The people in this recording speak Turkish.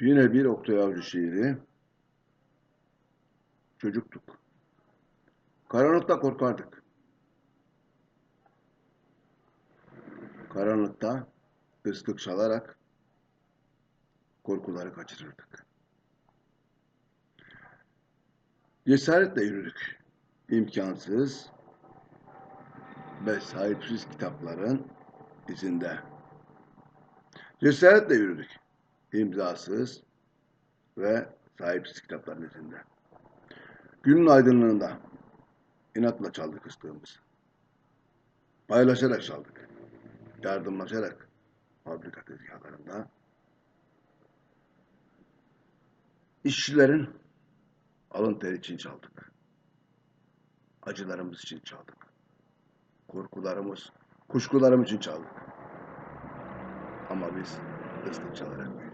Yine bir Oktay Avcı şiiri. Çocuktuk. Karanlıkta korkardık. Karanlıkta ıslık çalarak korkuları kaçırırdık. Cesaretle yürüdük. İmkansız ve sahipsiz kitapların izinde. Cesaretle yürüdük. İmzasız ve sahipsiz kitapların izinde. Günün aydınlığında inatla çaldık ıslığımızı. Paylaşarak çaldık. Yardımlaşarak fabrika tezgahlarında işçilerin alın teri için çaldık. Acılarımız için çaldık. Korkularımız, kuşkularımız için çaldık. Ama biz ıslık çalarak büyüdük.